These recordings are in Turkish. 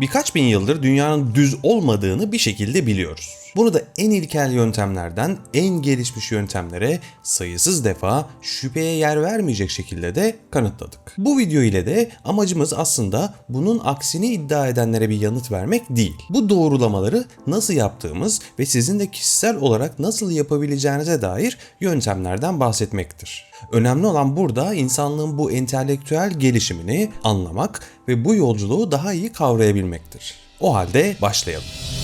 Birkaç bin yıldır dünyanın düz olmadığını bir şekilde biliyoruz. Bunu da en ilkel yöntemlerden en gelişmiş yöntemlere sayısız defa şüpheye yer vermeyecek şekilde de kanıtladık. Bu video ile de amacımız aslında bunun aksini iddia edenlere bir yanıt vermek değil. Bu doğrulamaları nasıl yaptığımız ve sizin de kişisel olarak nasıl yapabileceğinize dair yöntemlerden bahsetmektir. Önemli olan burada insanlığın bu entelektüel gelişimini anlamak ve bu yolculuğu daha iyi kavrayabilmektir. O halde başlayalım.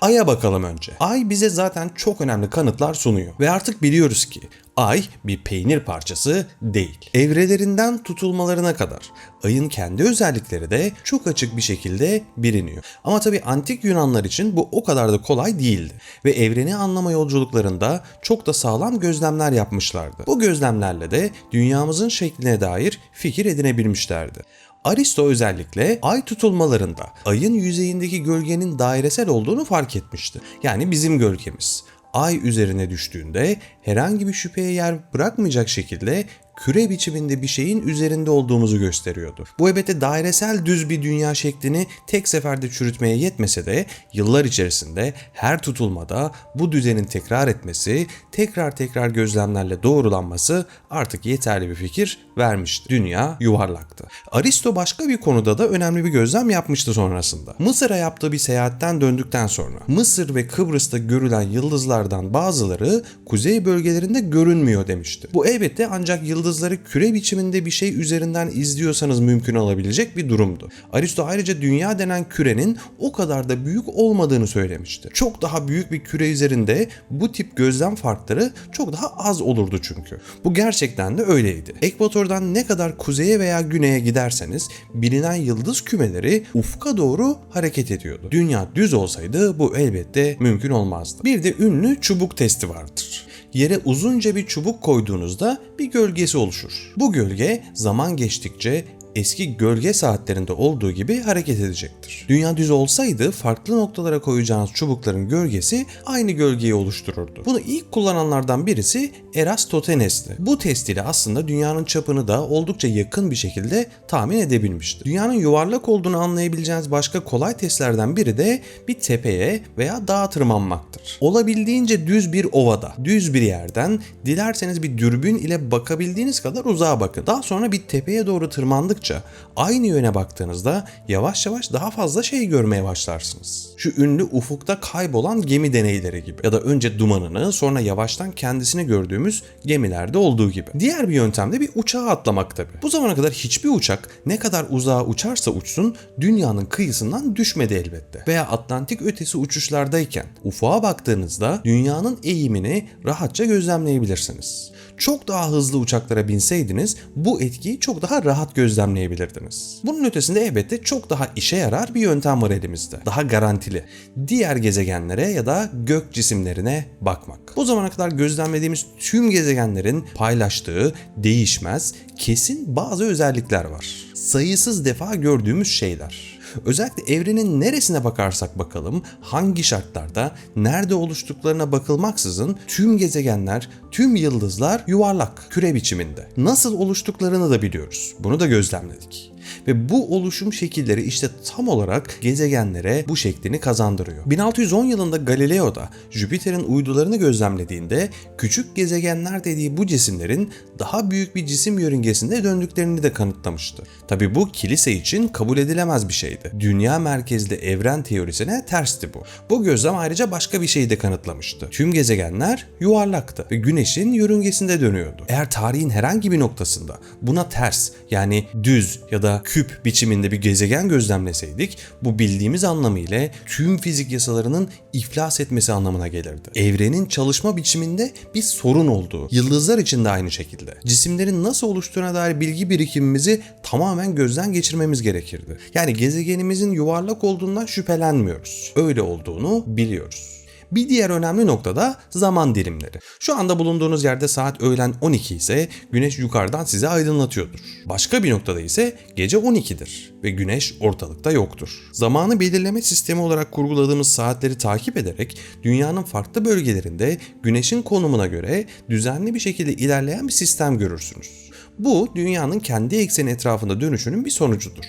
Ay'a bakalım önce. Ay bize zaten çok önemli kanıtlar sunuyor ve artık biliyoruz ki Ay bir peynir parçası değil. Evrelerinden tutulmalarına kadar ayın kendi özellikleri de çok açık bir şekilde biliniyor. Ama tabi antik Yunanlar için bu o kadar da kolay değildi ve evreni anlama yolculuklarında çok da sağlam gözlemler yapmışlardı. Bu gözlemlerle de dünyamızın şekline dair fikir edinebilmişlerdi. Aristo özellikle ay tutulmalarında ayın yüzeyindeki gölgenin dairesel olduğunu fark etmişti. Yani bizim gölgemiz. Ay üzerine düştüğünde herhangi bir şüpheye yer bırakmayacak şekilde küre biçiminde bir şeyin üzerinde olduğumuzu gösteriyordu. Bu elbette dairesel düz bir dünya şeklini tek seferde çürütmeye yetmese de yıllar içerisinde her tutulmada bu düzenin tekrar etmesi, tekrar tekrar gözlemlerle doğrulanması artık yeterli bir fikir vermişti. Dünya yuvarlaktı. Aristo başka bir konuda da önemli bir gözlem yapmıştı sonrasında. Mısır'a yaptığı bir seyahatten döndükten sonra Mısır ve Kıbrıs'ta görülen yıldızlardan bazıları kuzey bölgelerinde görünmüyor demişti. Bu elbette ancak yıldız yıldızları küre biçiminde bir şey üzerinden izliyorsanız mümkün olabilecek bir durumdu. Aristo ayrıca dünya denen kürenin o kadar da büyük olmadığını söylemişti. Çok daha büyük bir küre üzerinde bu tip gözlem farkları çok daha az olurdu çünkü. Bu gerçekten de öyleydi. Ekvatordan ne kadar kuzeye veya güneye giderseniz bilinen yıldız kümeleri ufka doğru hareket ediyordu. Dünya düz olsaydı bu elbette mümkün olmazdı. Bir de ünlü çubuk testi vardır yere uzunca bir çubuk koyduğunuzda bir gölgesi oluşur. Bu gölge zaman geçtikçe eski gölge saatlerinde olduğu gibi hareket edecektir. Dünya düz olsaydı farklı noktalara koyacağınız çubukların gölgesi aynı gölgeyi oluştururdu. Bunu ilk kullananlardan birisi Eratosthenes'ti. Bu test ile aslında dünyanın çapını da oldukça yakın bir şekilde tahmin edebilmişti. Dünyanın yuvarlak olduğunu anlayabileceğiniz başka kolay testlerden biri de bir tepeye veya dağa tırmanmaktır. Olabildiğince düz bir ovada, düz bir yerden dilerseniz bir dürbün ile bakabildiğiniz kadar uzağa bakın. Daha sonra bir tepeye doğru tırmandıkça aynı yöne baktığınızda yavaş yavaş daha fazla şey görmeye başlarsınız. Şu ünlü ufukta kaybolan gemi deneyleri gibi ya da önce dumanını sonra yavaştan kendisini gördüğümüz gemilerde olduğu gibi. Diğer bir yöntem de bir uçağa atlamak tabi. Bu zamana kadar hiçbir uçak ne kadar uzağa uçarsa uçsun dünyanın kıyısından düşmedi elbette. Veya Atlantik ötesi uçuşlardayken ufuğa baktığınızda dünyanın eğimini rahatça gözlemleyebilirsiniz çok daha hızlı uçaklara binseydiniz bu etkiyi çok daha rahat gözlemleyebilirdiniz. Bunun ötesinde elbette çok daha işe yarar bir yöntem var elimizde. Daha garantili. Diğer gezegenlere ya da gök cisimlerine bakmak. Bu zamana kadar gözlemlediğimiz tüm gezegenlerin paylaştığı değişmez, kesin bazı özellikler var. Sayısız defa gördüğümüz şeyler. Özellikle evrenin neresine bakarsak bakalım, hangi şartlarda, nerede oluştuklarına bakılmaksızın tüm gezegenler, tüm yıldızlar yuvarlak, küre biçiminde. Nasıl oluştuklarını da biliyoruz. Bunu da gözlemledik. Ve bu oluşum şekilleri işte tam olarak gezegenlere bu şeklini kazandırıyor. 1610 yılında Galileo da Jüpiter'in uydularını gözlemlediğinde küçük gezegenler dediği bu cisimlerin daha büyük bir cisim yörüngesinde döndüklerini de kanıtlamıştı. Tabi bu kilise için kabul edilemez bir şeydi. Dünya merkezli evren teorisine tersti bu. Bu gözlem ayrıca başka bir şeyi de kanıtlamıştı. Tüm gezegenler yuvarlaktı ve güneşin yörüngesinde dönüyordu. Eğer tarihin herhangi bir noktasında buna ters yani düz ya da küp biçiminde bir gezegen gözlemleseydik bu bildiğimiz anlamıyla tüm fizik yasalarının iflas etmesi anlamına gelirdi. Evrenin çalışma biçiminde bir sorun olduğu, yıldızlar için de aynı şekilde. Cisimlerin nasıl oluştuğuna dair bilgi birikimimizi tamamen gözden geçirmemiz gerekirdi. Yani gezegenimizin yuvarlak olduğundan şüphelenmiyoruz. Öyle olduğunu biliyoruz. Bir diğer önemli nokta da zaman dilimleri. Şu anda bulunduğunuz yerde saat öğlen 12 ise güneş yukarıdan sizi aydınlatıyordur. Başka bir noktada ise gece 12'dir ve güneş ortalıkta yoktur. Zamanı belirleme sistemi olarak kurguladığımız saatleri takip ederek dünyanın farklı bölgelerinde güneşin konumuna göre düzenli bir şekilde ilerleyen bir sistem görürsünüz. Bu dünyanın kendi ekseni etrafında dönüşünün bir sonucudur.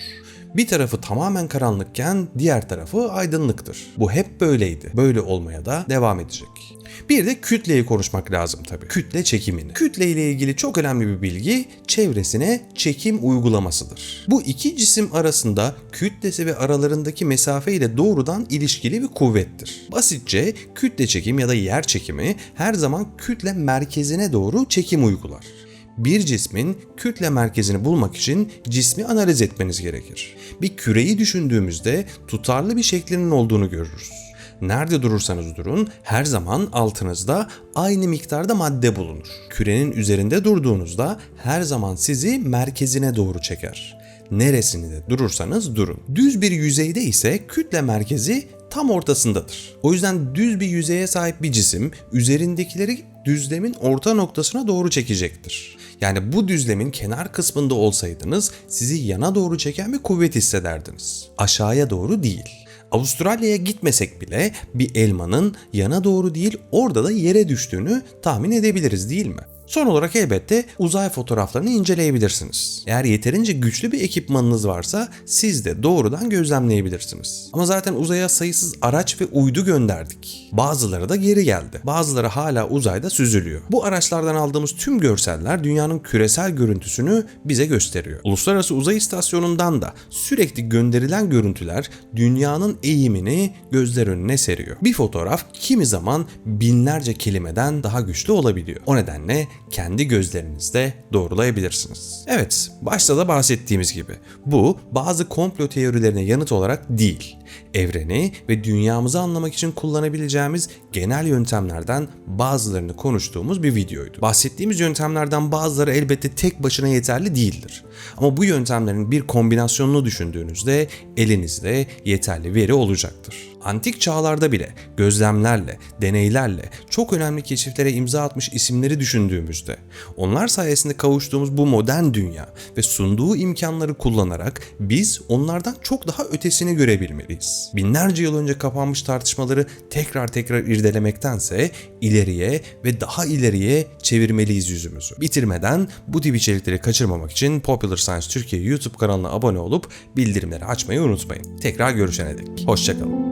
Bir tarafı tamamen karanlıkken diğer tarafı aydınlıktır. Bu hep böyleydi. Böyle olmaya da devam edecek. Bir de kütleyi konuşmak lazım tabii. Kütle çekimini. Kütle ile ilgili çok önemli bir bilgi çevresine çekim uygulamasıdır. Bu iki cisim arasında kütlesi ve aralarındaki mesafe ile doğrudan ilişkili bir kuvvettir. Basitçe kütle çekim ya da yer çekimi her zaman kütle merkezine doğru çekim uygular bir cismin kütle merkezini bulmak için cismi analiz etmeniz gerekir. Bir küreyi düşündüğümüzde tutarlı bir şeklinin olduğunu görürüz. Nerede durursanız durun her zaman altınızda aynı miktarda madde bulunur. Kürenin üzerinde durduğunuzda her zaman sizi merkezine doğru çeker. Neresinde durursanız durun. Düz bir yüzeyde ise kütle merkezi tam ortasındadır. O yüzden düz bir yüzeye sahip bir cisim üzerindekileri düzlemin orta noktasına doğru çekecektir. Yani bu düzlemin kenar kısmında olsaydınız sizi yana doğru çeken bir kuvvet hissederdiniz. Aşağıya doğru değil. Avustralya'ya gitmesek bile bir elmanın yana doğru değil orada da yere düştüğünü tahmin edebiliriz değil mi? Son olarak elbette uzay fotoğraflarını inceleyebilirsiniz. Eğer yeterince güçlü bir ekipmanınız varsa siz de doğrudan gözlemleyebilirsiniz. Ama zaten uzaya sayısız araç ve uydu gönderdik. Bazıları da geri geldi. Bazıları hala uzayda süzülüyor. Bu araçlardan aldığımız tüm görseller dünyanın küresel görüntüsünü bize gösteriyor. Uluslararası Uzay İstasyonu'ndan da sürekli gönderilen görüntüler dünyanın eğimini gözler önüne seriyor. Bir fotoğraf kimi zaman binlerce kelimeden daha güçlü olabiliyor. O nedenle kendi gözlerinizde doğrulayabilirsiniz. Evet, başta da bahsettiğimiz gibi bu bazı komplo teorilerine yanıt olarak değil, evreni ve dünyamızı anlamak için kullanabileceğimiz genel yöntemlerden bazılarını konuştuğumuz bir videoydu. Bahsettiğimiz yöntemlerden bazıları elbette tek başına yeterli değildir. Ama bu yöntemlerin bir kombinasyonunu düşündüğünüzde elinizde yeterli veri olacaktır. Antik çağlarda bile gözlemlerle, deneylerle çok önemli keşiflere imza atmış isimleri düşündüğümüzde onlar sayesinde kavuştuğumuz bu modern dünya ve sunduğu imkanları kullanarak biz onlardan çok daha ötesini görebilmeliyiz. Binlerce yıl önce kapanmış tartışmaları tekrar tekrar irdelemektense ileriye ve daha ileriye çevirmeliyiz yüzümüzü. Bitirmeden bu tip içerikleri kaçırmamak için Popular Science Türkiye YouTube kanalına abone olup bildirimleri açmayı unutmayın. Tekrar görüşene dek. Hoşçakalın.